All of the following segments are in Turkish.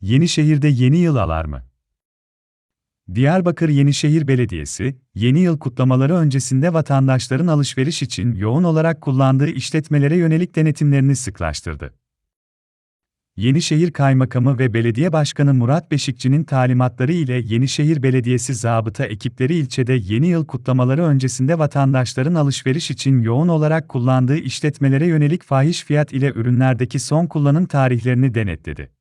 Yenişehir'de yeni yıl alarmı. Diyarbakır Yenişehir Belediyesi, yeni yıl kutlamaları öncesinde vatandaşların alışveriş için yoğun olarak kullandığı işletmelere yönelik denetimlerini sıklaştırdı. Yenişehir Kaymakamı ve Belediye Başkanı Murat Beşikçi'nin talimatları ile Yenişehir Belediyesi zabıta ekipleri ilçede yeni yıl kutlamaları öncesinde vatandaşların alışveriş için yoğun olarak kullandığı işletmelere yönelik fahiş fiyat ile ürünlerdeki son kullanım tarihlerini denetledi.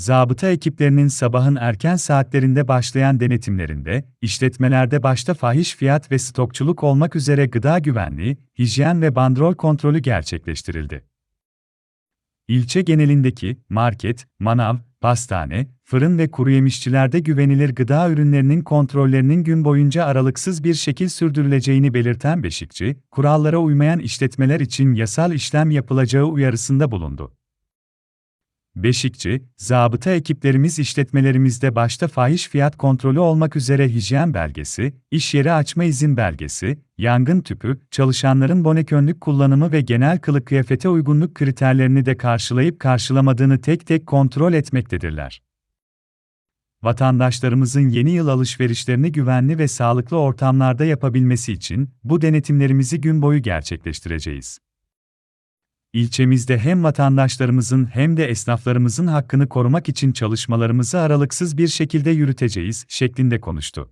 Zabıta ekiplerinin sabahın erken saatlerinde başlayan denetimlerinde, işletmelerde başta fahiş fiyat ve stokçuluk olmak üzere gıda güvenliği, hijyen ve bandrol kontrolü gerçekleştirildi. İlçe genelindeki market, manav, pastane, fırın ve kuruyemişçilerde güvenilir gıda ürünlerinin kontrollerinin gün boyunca aralıksız bir şekil sürdürüleceğini belirten Beşikçi, kurallara uymayan işletmeler için yasal işlem yapılacağı uyarısında bulundu. Beşikçi, zabıta ekiplerimiz işletmelerimizde başta fahiş fiyat kontrolü olmak üzere hijyen belgesi, iş yeri açma izin belgesi, yangın tüpü, çalışanların bonekönlük kullanımı ve genel kılık kıyafete uygunluk kriterlerini de karşılayıp karşılamadığını tek tek kontrol etmektedirler. Vatandaşlarımızın yeni yıl alışverişlerini güvenli ve sağlıklı ortamlarda yapabilmesi için bu denetimlerimizi gün boyu gerçekleştireceğiz. İlçemizde hem vatandaşlarımızın hem de esnaflarımızın hakkını korumak için çalışmalarımızı aralıksız bir şekilde yürüteceğiz şeklinde konuştu.